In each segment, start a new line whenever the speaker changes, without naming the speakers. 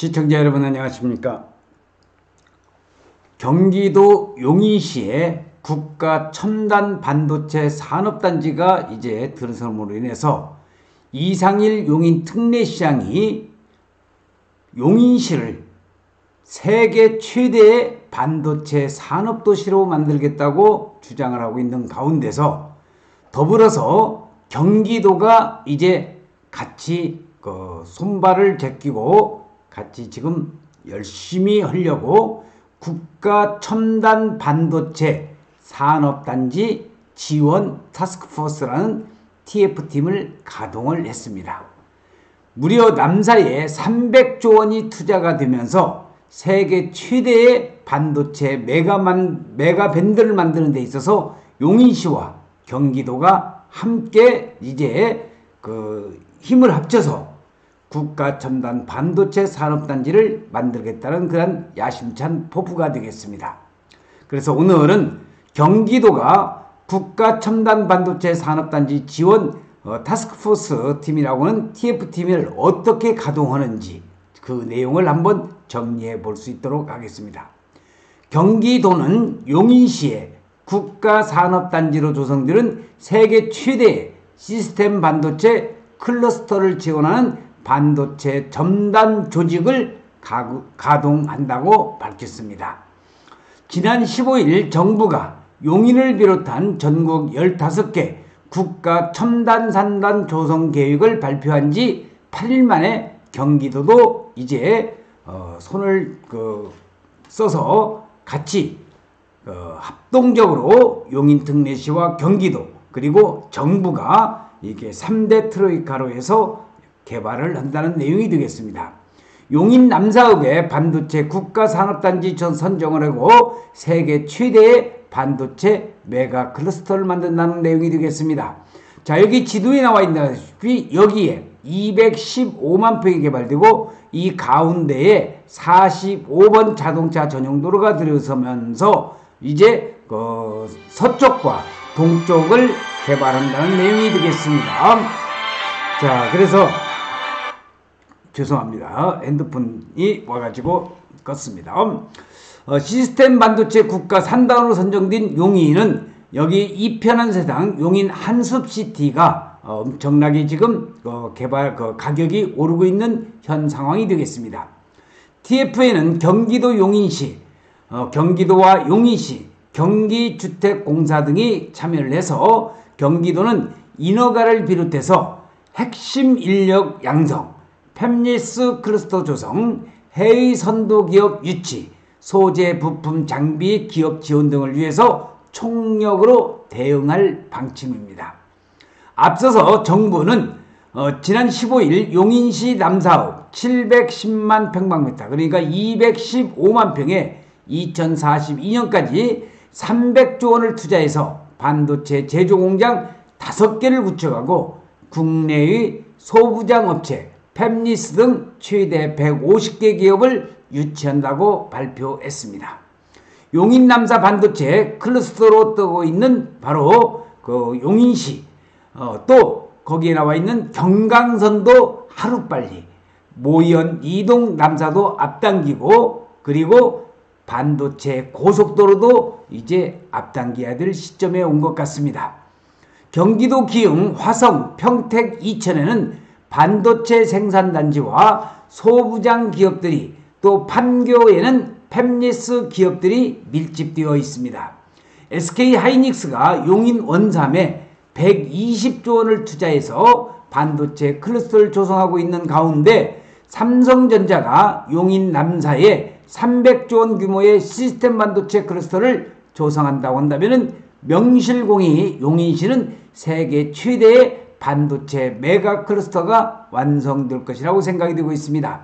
시청자 여러분 안녕하십니까? 경기도 용인시에 국가 첨단 반도체 산업단지가 이제 들어섬으로 인해서 이상일 용인 특례시장이 용인시를 세계 최대의 반도체 산업도시로 만들겠다고 주장을 하고 있는 가운데서 더불어서 경기도가 이제 같이 그 손발을 제끼고 같이 지금 열심히 하려고 국가 첨단 반도체 산업단지 지원 타스크포스라는 TF팀을 가동을 했습니다. 무려 남사에 300조 원이 투자가 되면서 세계 최대의 반도체 메가만, 메가밴드를 만드는 데 있어서 용인시와 경기도가 함께 이제 그 힘을 합쳐서 국가 첨단 반도체 산업단지를 만들겠다는 그런 야심찬 포부가 되겠습니다. 그래서 오늘은 경기도가 국가 첨단 반도체 산업단지 지원 어, 타스크포스 팀이라고 하는 TF팀을 어떻게 가동하는지 그 내용을 한번 정리해 볼 수 있도록 하겠습니다. 경기도는 용인시에 국가산업단지로 조성되는 세계 최대의 시스템 반도체 클러스터를 지원하는 반도체 첨단 조직을 가동한다고 밝혔습니다. 지난 15일 정부가 용인을 비롯한 전국 15개 국가 첨단 산단 조성 계획을 발표한 지 8일 만에 경기도도 이제 어 손을 그 써서 같이 어 합동적으로 용인 특례시와 경기도 그리고 정부가 이게 3대 트로이카로 해서 개발을 한다는 내용이 되겠습니다. 용인 남사읍에 반도체 국가산업단지 전 선정을 하고 세계 최대의 반도체 메가 클러스터를 만든다는 내용이 되겠습니다. 자 여기 지도에 나와 있다시피 여기에 215만 평이 개발되고 이 가운데에 45번 자동차 전용 도로가 들어서면서 이제 그 서쪽과 동쪽을 개발한다는 내용이 되겠습니다. 자 그래서 죄송합니다. 핸드폰이 와가지고 껐습니다. 어, 시스템 반도체 국가 산단으로 선정된 용인은 여기 이편한 세상 용인 한숲시티가 어, 엄청나게 지금 어, 개발 그 가격이 오르고 있는 현 상황이 되겠습니다. TF에는 경기도 용인시, 어, 경기도와 용인시, 경기주택공사 등이 참여를 해서 경기도는 인허가를 비롯해서 핵심 인력 양성, 팹리스 클러스터 조성, 해외 선도 기업 유치, 소재 부품 장비 기업 지원 등을 위해서 총력으로 대응할 방침입니다. 앞서서 정부는 어, 지난 15일 용인시 남사읍 710만 평방미터 그러니까 215만 평에 2042년까지 300조 원을 투자해서 반도체 제조 공장 5개를 구축하고 국내의 소부장 업체 팹리스 등 최대 150개 기업을 유치한다고 발표했습니다. 용인 남사 반도체 클러스터로 뜨고 있는 바로 그 용인시 어, 또 거기에 나와 있는 경강선도 하루빨리 모현 이동 남사도 앞당기고 그리고 반도체 고속도로도 이제 앞당겨야 될 시점에 온 것 같습니다. 경기도 기흥, 화성, 평택, 이천에는 반도체 생산단지와 소부장 기업들이 또 판교에는 팹리스 기업들이 밀집되어 있습니다. SK 하이닉스가 용인 원삼에 120조 원을 투자해서 반도체 클러스터를 조성하고 있는 가운데 삼성전자가 용인 남사에 300조 원 규모의 시스템 반도체 클러스터를 조성한다고 한다면 명실공히 용인시는 세계 최대의 반도체 메가 클러스터가 완성될 것이라고 생각이 되고 있습니다.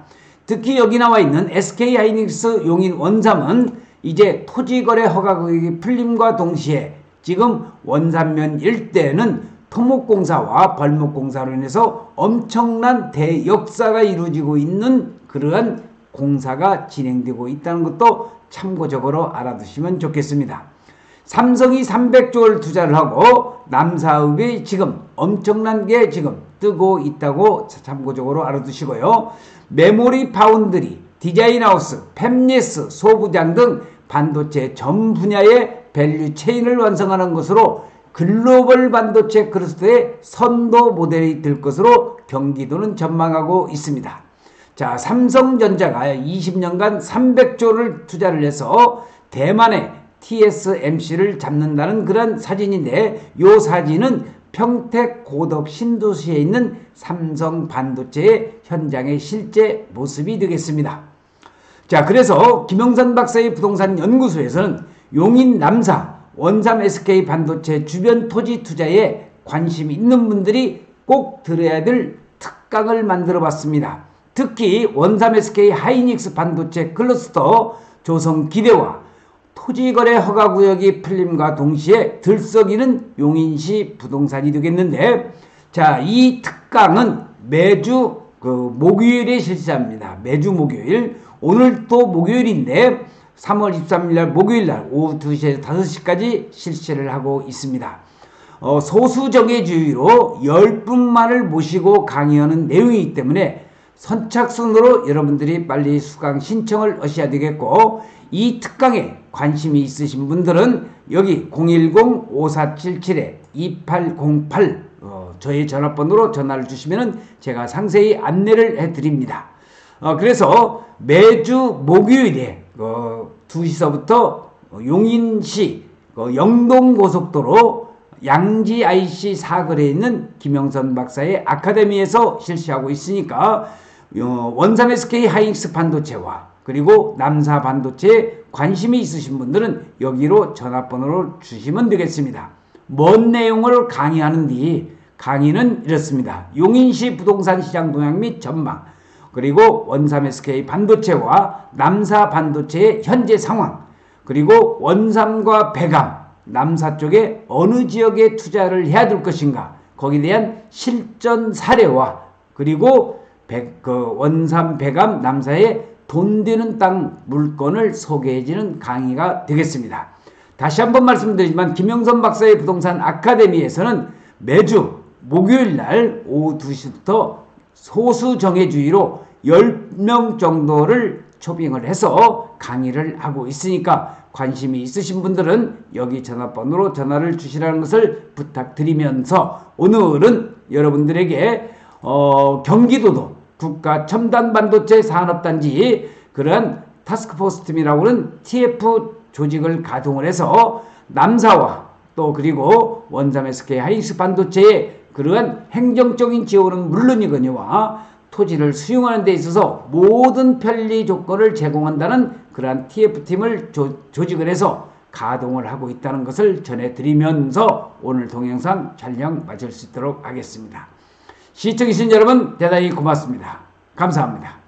특히 여기 나와 있는 SK 하이닉스 용인 원삼은 이제 토지거래 허가금이 풀림과 동시에 지금 원산면 일대는 토목공사와 벌목공사로 인해서 엄청난 대역사가 이루어지고 있는 그러한 공사가 진행되고 있다는 것도 참고적으로 알아두시면 좋겠습니다. 삼성이 300조를 투자를 하고 남사읍이 지금 엄청난 게 지금 뜨고 있다고 참고적으로 알아두시고요. 메모리 파운드리 디자인하우스, 팹리스, 소부장 등 반도체 전 분야의 밸류 체인을 완성하는 것으로 글로벌 반도체 클러스터의 선도 모델이 될 것으로 경기도는 전망하고 있습니다. 자, 삼성전자가 20년간 300조를 투자를 해서 대만의 TSMC를 잡는다는 그런 사진인데 이 사진은 평택 고덕 신도시에 있는 삼성 반도체의 현장의 실제 모습이 되겠습니다. 자, 그래서 김영선 박사의 부동산 연구소에서는 용인 남사 원삼 SK 반도체 주변 토지 투자에 관심 있는 분들이 꼭 들어야 될 특강을 만들어 봤습니다. 특히 원삼 SK 하이닉스 반도체 클러스터 조성 기대와 토지거래 허가구역이 풀림과 동시에 들썩이는 용인시 부동산이 되겠는데 자, 이 특강은 매주 그 목요일에 실시합니다. 매주 목요일. 오늘 또 목요일인데 3월 23일 날 목요일 날 오후 2시에서 5시까지 실시를 하고 있습니다. 어, 소수정예주의로 10분만을 모시고 강의하는 내용이기 때문에 선착순으로 여러분들이 빨리 수강 신청을 하셔야 되겠고 이 특강에 관심이 있으신 분들은 여기 010-5477-2808 어, 저희 전화번호로 전화를 주시면 제가 상세히 안내를 해드립니다. 어, 그래서 매주 목요일에 어, 2시서부터 용인시 어, 영동고속도로 양지 IC 사거리에 있는 김영선 박사의 아카데미에서 실시하고 있으니까 어, 원삼 SK 하이닉스 반도체와 그리고 남사 반도체에 관심이 있으신 분들은 여기로 전화번호를 주시면 되겠습니다. 뭔 내용을 강의하는 뒤 강의는 이렇습니다. 용인시 부동산 시장 동향 및 전망 그리고 원삼 SK 반도체와 남사 반도체의 현재 상황 그리고 원삼과 배감 남사 쪽에 어느 지역에 투자를 해야 될 것인가 거기에 대한 실전 사례와 그리고 배, 그 원삼 배감 남사의 돈 되는 땅 물건을 소개해주는 강의가 되겠습니다. 다시 한번 말씀드리지만 김영선 박사의 부동산 아카데미에서는 매주 목요일 날 오후 2시부터 소수 정예주의로 10명 정도를 초빙을 해서 강의를 하고 있으니까 관심이 있으신 분들은 여기 전화번호로 전화를 주시라는 것을 부탁드리면서 오늘은 여러분들에게 어, 경기도도 국가 첨단 반도체 산업단지 그런 타스크포스 팀이라고 하는 TF 조직을 가동을 해서 남사와 또 그리고 원삼 SK 하이닉스 반도체의 그러한 행정적인 지원은 물론이거니와 토지를 수용하는 데 있어서 모든 편리 조건을 제공한다는 그러한 TF팀을 조, 조직을 해서 가동을 하고 있다는 것을 전해드리면서 오늘 동영상 촬영 마칠 수 있도록 하겠습니다. 시청해주신 여러분 대단히 고맙습니다. 감사합니다.